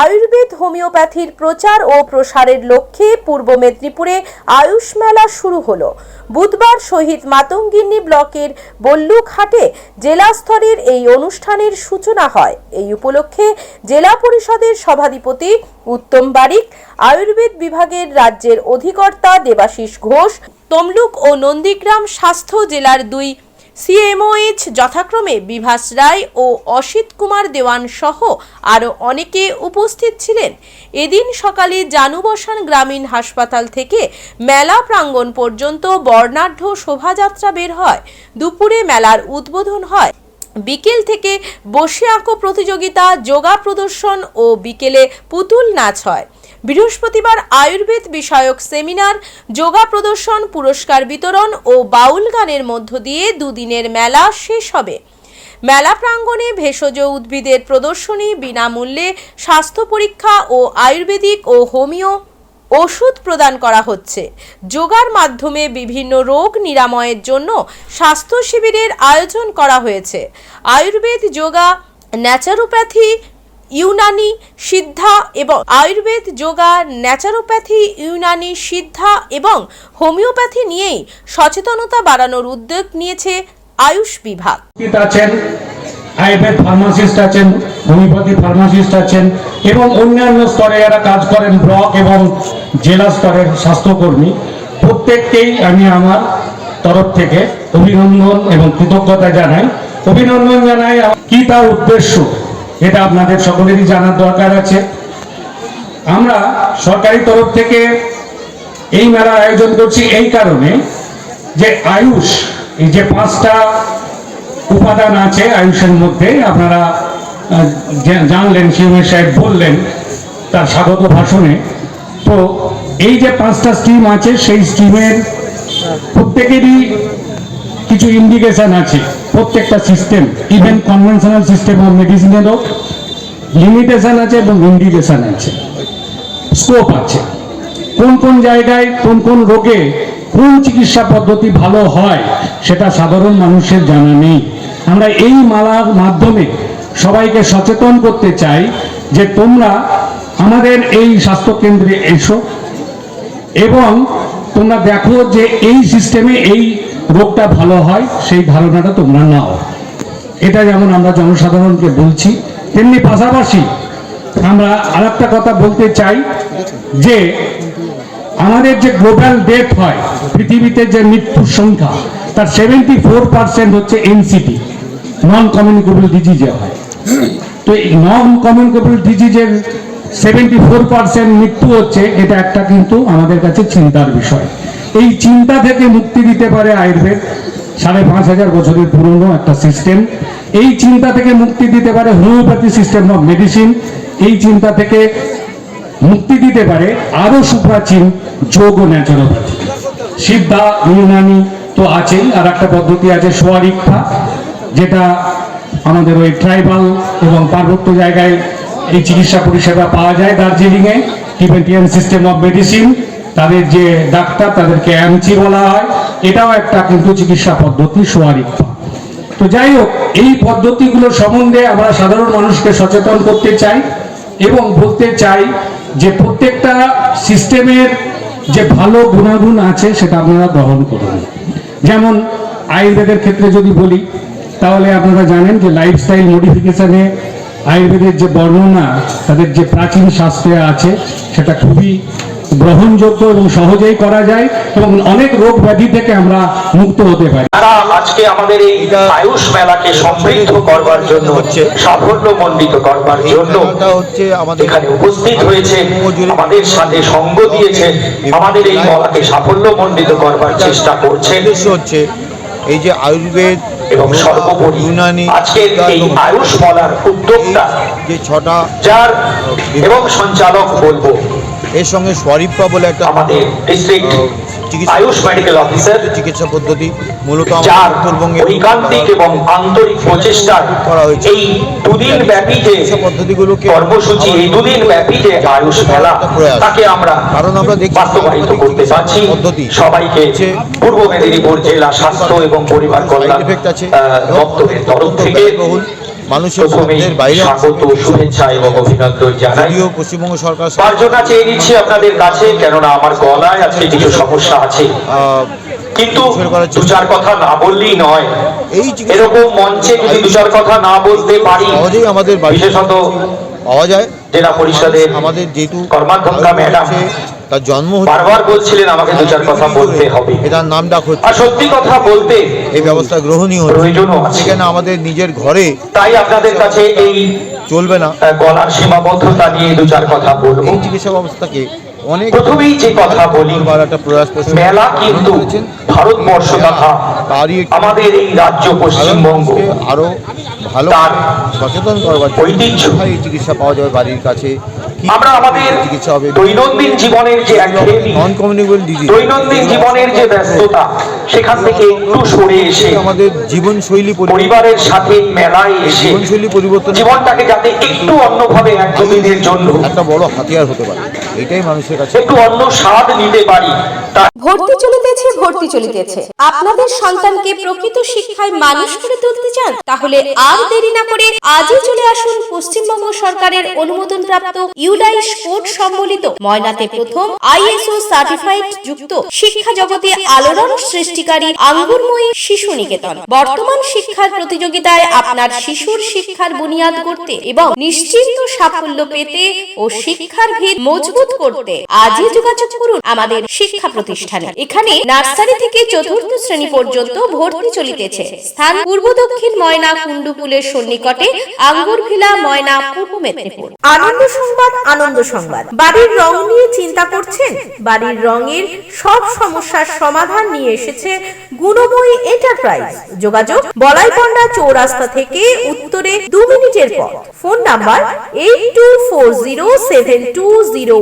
আয়ুর্বেদ হোমিওপ্যাথির প্রচার ও প্রসারের লক্ষ্যে পূর্ব মেদিনীপুরে আয়ুষ মেলা শুরু হলো। বুধবার শহীদ মাতঙ্গিনী ব্লকের বল্লুঘাটে জেলা স্তরের এই অনুষ্ঠানের সূচনা হয়। এই উপলক্ষে জেলা পরিষদের সভাধিপতি উত্তম বারিক, আয়ুর্বেদ বিভাগের রাজ্যের অধিকর্তা দেবাশিস ঘোষ, তমলুক ও নন্দীগ্রাম স্বাস্থ্য জেলার দুই সিএমওএইচ যথাক্রমে বিভাস রায় ও অসিত কুমার দেওয়ান সহ আরও অনেকে উপস্থিত ছিলেন। এদিন সকালে জানুবসান গ্রামীণ হাসপাতাল থেকে মেলা প্রাঙ্গণ পর্যন্ত বর্ণাঢ্য শোভাযাত্রা বের হয়। দুপুরে মেলার উদ্বোধন হয়। বিকেল থেকে বসে আঁকো প্রতিযোগিতা, যোগা প্রদর্শন ও বিকেলে পুতুল নাচ হয়। বৃহস্পতিবার আয়ুর্বেদ বিষয়ক সেমিনার, যোগা প্রদর্শন, পুরস্কার বিতরণ ও বাউল গানের মধ্য দিয়ে দুদিনের মেলা শেষ হবে। মেলা প্রাঙ্গণে ভেষজ উদ্ভিদের প্রদর্শনী, বিনামূল্যে স্বাস্থ্য পরীক্ষা ও আয়ুর্বেদিক ও হোমিও ওষুধ প্রদান করা হচ্ছে। যোগার মাধ্যমে বিভিন্ন রোগ নিরাময়ের জন্য স্বাস্থ্য শিবিরের আয়োজন করা হয়েছে। আয়ুর্বেদ যোগা ন্যাচারোপ্যাথি ইউনানি সিদ্ধা এবং আয়ুর্বেদ যোগা ন্যাচারোপ্যাথি ইউনানি সিদ্ধা এবং হোমিওপ্যাথি নিয়েই সচেতনতা বাড়ানোর উদ্যোগ নিয়েছে আয়ুষ বিভাগ। আয়ুর্বেদ ফার্মাসিস্ট আছেন, হোমিওপ্যাথি ফার্মাসিস্ট আছেন এবং অন্যান্য স্তরে যারা কাজ করেন, ব্লক এবং জেলা স্তরের স্বাস্থ্যকর্মী, প্রত্যেককেই আমি আমার তরফ থেকে অভিনন্দন এবং কৃতজ্ঞতা জানাই। অভিনন্দন জানাই কি তার উদ্দেশ্য? এটা আপনাদের সকলেরই জানার দরকার আছে। আমরা সরকারি তরফ থেকে এই মেলার আয়োজন করছি এই কারণে যে আয়ুষ, এই যে পাঁচটা উপাদান আছে আয়ুষের মধ্যে, আপনারা জানলেন শিবমের সাহেব বললেন, তার স্বাগত ভাষণে। তো এই যে পাঁচটা স্ট্রিম আছে, সেই স্ট্রিমের প্রত্যেকেরই কিছু ইন্ডিকেশন আছে। প্রত্যেকটা system even conventional system of মেডিসিনেরও limitation আছে এবং ইন্ডিকেশন আছে স্কোপ আছে। কোন কোন জায়গায়, কোন কোন রোগে, কোন চিকিৎসা পদ্ধতি ভালো হয়, সেটা সাধারণ মানুষের জানা নেই। আমরা এই মালার মাধ্যমে সবাইকে সচেতন করতে চাই যে তোমরা আমাদের এই স্বাস্থ্য কেন্দ্রে এসো এবং তোমরা দেখো যে এই সিস্টেমে এই রোগটা ভালো হয়, সেই ধারণাটা তোমরা নাও। এটা যেমন আমরা জনসাধারণকে বলছি, তেমনি পাশাপাশি আমরা আরেকটা কথা বলতে চাই যে, আমাদের যে গ্লোবাল ডেথ হয়, পৃথিবীতে যে মৃত্যুর সংখ্যা, তার সেভেন্টি ফোর পার্সেন্ট হচ্ছে এনসিটি নন কমিউনিকেবল ডিজিজে হয়। তো এই নন কমিউনিকেবল ডিজিজের সেভেন্টি ফোর পার্সেন্ট মৃত্যু হচ্ছে, এটা একটা কিন্তু আমাদের কাছে চিন্তার বিষয়। এই চিন্তা থেকে মুক্তি দিতে পারে আয়ুর্বেদ। সাড়ে পাঁচ হাজার বছরের পুরনো একটা সিস্টেম এই চিন্তা থেকে মুক্তি দিতে পারে হোমিওপ্যাথি সিস্টেম অফ মেডিসিন এই চিন্তা থেকে মুক্তি দিতে পারে আরও সুপ্রাচীন যোগ ও ন্যাচারোপ্যাথি সিদ্ধা, ইউনানি তো আছেই, আর একটা পদ্ধতি আছে সোয়ারিক্ষা যেটা আমাদের ওই ট্রাইবাল এবং পার্বত্য জায়গায় এই চিকিৎসা পরিষেবা পাওয়া যায় দার্জিলিংয়ে। টিবেটিয়ান সিস্টেম অফ মেডিসিন তাদের যে ডাক্তার তাদেরকে অ্যামচি বলা হয়, এটাও একটা কিন্তু চিকিৎসা পদ্ধতি সোয়ারিক্ষা তো যাই হোক, এই পদ্ধতিগুলো সম্বন্ধে আমরা সাধারণ মানুষকে সচেতন করতে চাই এবং বলতে চাই যে প্রত্যেকটা সিস্টেমের যে ভালো গুণাগুণ আছে সেটা আপনারা গ্রহণ করুন। যেমন আয়ুর্বেদের ক্ষেত্রে যদি বলি, তাহলে আপনারা জানেন যে লাইফস্টাইল মডিফিকেশনে আয়ুর্বেদের যে বর্ণনা, তাদের যে প্রাচীন শাস্ত্রে আছে, সেটা খুবই গ্রহণযোগ্য এবং সহজেই করা যায় এবং অনেক রোগ ব্যাধি থেকে আমরা মুক্ত হতে পারি। তারা আজকে আমাদের এই আয়ুষ মেলাকে সমৃদ্ধ করবার জন্য হচ্ছে সাফল্য মণ্ডিত করবার জন্য হচ্ছে আমাদের এখানে উপস্থিত হয়েছে আমাদের সাথে সঙ্গ দিয়েছে আমাদের এই মেলাকে সাফল্য মণ্ডিত করবার চেষ্টা করছে। হচ্ছে এই যে আয়ুর্বেদ এবং সর্বোপরি ইউনানি আজকের এই আয়ুষ মেলার উদ্যোক্তা যে ছটা যার এবং সঞ্চালক বলব এর সঙ্গে স্বরূপা বলে একটা আমাদের আয়ুষ মেডিকেল অফিসার চিকিৎসা পদ্ধতি মূলত উত্তরবঙ্গে ঐকান্তিক এবং আন্তরিক প্রচেষ্টার করা হয়েছে। এই দুদিন ব্যাপী যে পদ্ধতিগুলোকে কর্মসূচি এই দুদিন ব্যাপী যে আয়ুষ মেলা তাকে আমরা কারণ আমরা দেখছি বাস্তবায়িত করতে পারছি। পদ্ধতি সবাইকে পূর্ব মেদিনীপুর জেলা স্বাস্থ্য এবং পরিবার কল্যাণ দপ্তরের তরফ থেকে মানুষের প্রথমেই বাইরে স্বাগত শুভেচ্ছা এবং অভিনন্দন জানাই। পশ্চিমবঙ্গ সরকার মার্জনা চেয়ে নিচ্ছি আপনাদের কাছে কেননা আমার গলায় আজকে কিছু সমস্যা আছে। কিন্তু দু চার কথা না বললেই নয়। এই এরকম মঞ্চে যদি দু চার কথা না বলতে পারি সহজেই আমাদের বিশেষত পাওয়া যায়। জেলা পরিষদের আমাদের যেহেতু কর্মাধ্যক্ষা ম্যাডাম। তার জন্ম বারবার বলছিলেন আমাকে দু চার কথা বলতে হবে। এটার নাম ডাক হচ্ছে। আর সত্যি কথা বলতে এই ব্যবস্থা গ্রহণীয় সেখানে আমাদের নিজের ঘরে তাই আপনাদের কাছে এই চলবে না। গলার সীমাবদ্ধতা নিয়ে দু চার কথা বলব। এই চিকিৎসা ব্যবস্থাকে অনেক প্রথমেই যে কথা বলি মেলা কিন্তু ভারতবর্ষ তথা তারই আমাদের এই রাজ্য পশ্চিমবঙ্গ। আরও ভালো সচেতন করবার ঐতিহ্য। এই চিকিৎসা পাওয়া যাবে বাড়ির কাছে। আমরা আমাদের দৈনন্দিন জীবনের যে দৈনন্দিন জীবনের যে ব্যস্ততা সেখান থেকে একটু সরে এসে আমাদের জীবনশৈলী পরিবারের সাথে মেলায় এসে জীবনশৈলী পরিবর্তন জীবনটাকে যাতে একটু অন্যভাবে এক জন্য একটা বড় হাতিয়ার হতে পারে। এটাই মানুষের কাছে একটু অন্য স্বাদ নিতে পারি। ভর্তি চলিতেছে ভর্তি চলিতেছে। আপনাদের সন্তানকে প্রকৃত শিক্ষায় মানুষ করে তুলতে চান তাহলে আর দেরি না করে আজই চলে আসুন পশ্চিমবঙ্গ সরকারের অনুমোদনপ্রাপ্ত ইউডাইস কোড সম্বলিত ময়নাতে প্রথম আইএসও সার্টিফাইড যুক্ত শিক্ষা জগতে আলোড়ন সৃষ্টিকারী আঙ্গুরময়ী শিশু নিকেতন। বর্তমান শিক্ষার প্রতিযোগিতায় আপনার শিশুর শিক্ষার বুনিয়াদ করতে এবং নিশ্চিন্ত সাফল্য পেতে ও শিক্ষার ভিত মজবুত করতে। আজই যোগাযোগ করুন আমাদের শিক্ষা প্রতিষ্ঠানে। এখানে নার্সারি থেকে চতুর্থ শ্রেণি পর্যন্ত ভর্তি চলিতেছে। স্থান পূর্ব দক্ষিণ ময়না সন্নিকটে আঙ্গুরভিলা ময়না পূর্ব মেদিনীপুর। আনন্দ সংবাদ আনন্দ সংবাদ। বাড়ির রং নিয়ে চিন্তা করছেন? বাড়ির রঙের সব সমস্যার সমাধান নিয়ে এসেছে গুণময়ী এন্টারপ্রাইজ যোগাযোগ বলাইপন্ডা চৌরাস্তা থেকে উত্তরে দু মিনিটের phone number eight two four zero seven two zero